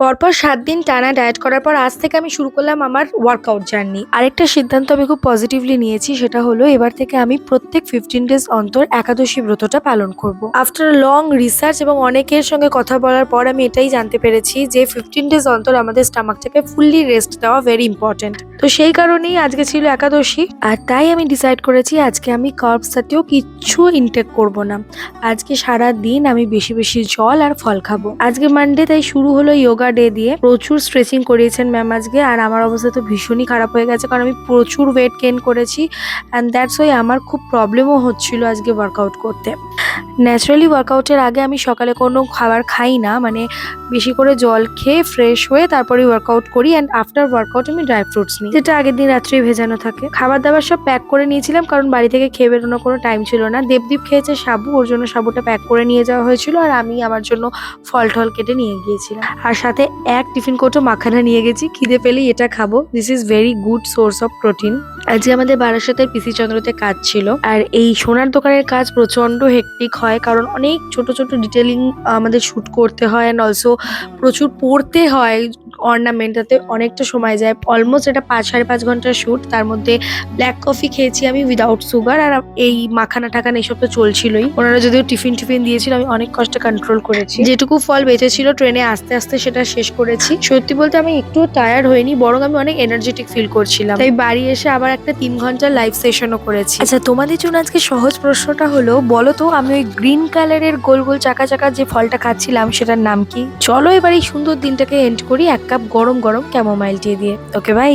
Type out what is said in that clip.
পরপর সাত দিন টানা ডায়েট করার পর আজ থেকে আমি শুরু করলাম আমার ওয়ার্কআউট জার্নি আরেকটা সিদ্ধান্ত আমি খুব পজিটিভলি নিয়েছি, সেটা হলো এবার থেকে আমি প্রত্যেক ফিফটিন ডেজ অন্তর একাদশী ব্রতটা পালন করব। আফটার লং রিসার্চ এবং অনেকের সঙ্গে কথা বলার পর আমি এটাই জানতে পেরেছি যে ফিফটিন ডেজ অন্তর আমাদের স্টামাকটাকে ফুললি রেস্ট দেওয়া ভেরি ইম্পর্টেন্ট তো সেই কারণেই আজকে ছিল একাদশী, আর তাই আমি ডিসাইড করেছি আজকে আমি কার্বস জাতীয় কিচ্ছু ইনটেক করব না। আজকে সারা দিন আমি বেশি বেশি জল আর ফল খাব। আজকে মানডে তাই শুরু হলো ইয়োগা ডে দিয়ে। প্রচুর স্ট্রেচিং করিয়েছেন ম্যাম আজকে, আর আমার অবস্থা তো ভীষণই খারাপ হয়ে গেছে, কারণ আমি প্রচুর ওয়েট গেন করেছি অ্যান্ড দ্যাটস ওই আমার খুব প্রবলেমও হচ্ছিল আজকে ওয়ার্কআউট করতে। ন্যাচারালি ওয়ার্কআউটের আগে আমি সকালে কোনো খাবার খাই না মানে বেশি করে জল খেয়ে ফ্রেশ হয়ে তারপরে ওয়ার্কআউট করি অ্যান্ড আফটার ওয়ার্কআউট আমি ড্রাই ফ্রুটস নিই। যেটা আগের দিন রাত্রেই ভেজানো থাকে। খাবার দাবার সব প্যাক করে নিয়েছিলাম কারণ বাড়ি থেকে খেয়ে বেরোনোর কোনো টাইম ছিল না। দেবদীপ খেয়েছে সাবু, ওর জন্য সাবুটা প্যাক করে নিয়ে যাওয়া হয়েছিল আর আমি আমার জন্য ফল টল কেটে নিয়ে গিয়েছিলাম। আর সাথে এক টিফিন কোটো মাখানা নিয়ে গেছি, খিদে পেলেই এটা খাব। This is very good source of protein আজকে আমাদের বারাসাতের পিসি চন্দ্রতে কাজ ছিল। আর এই সোনার দোকানের কাজ প্রচণ্ড হেকটিক হয়, কারণ অনেক ছোট ছোট ডিটেলিং আমাদের শুট করতে হয় অ্যান্ড অলসো প্রচুর পড়তে হয়। অর্নামেন্ট তাতে অনেকটা সময় যায়। অলমোস্ট এটা পাঁচ সাড়ে পাঁচ ঘণ্টার শ্যুট তার মধ্যে ব্ল্যাক কফি খেয়েছি আমি উইদাউট সুগার আর এই মাখানা টাখানা এইসব তো চলছিলই। ওনারা যদিও টিফিন টিফিন দিয়েছিল আমি অনেক কষ্টে কন্ট্রোল করেছি। যেটুকু ফল বেঁচেছিল ট্রেনে আস্তে আস্তে সেটা শেষ করেছি। সত্যি বলতে আমি একটু টায়ার্ড হইনি বরং আমি অনেক এনার্জেটিক ফিল করছিলাম। তাই বাড়ি এসে আবার একটা তিন ঘণ্টার লাইভ সেশনও করেছি। আচ্ছা তোমাদের জন্য আজকে সহজ প্রশ্নটা হলো বলো তো আমি ওই গ্রিন কালারের গোল গোল চাকা চাকা যে ফলটা খাচ্ছিলাম সেটার নাম কি? চলো এবার এই সুন্দর দিনটাকে এন্ড করি এক কাপ গরম গরম ক্যামোমাইল টি দিয়ে ওকে বাই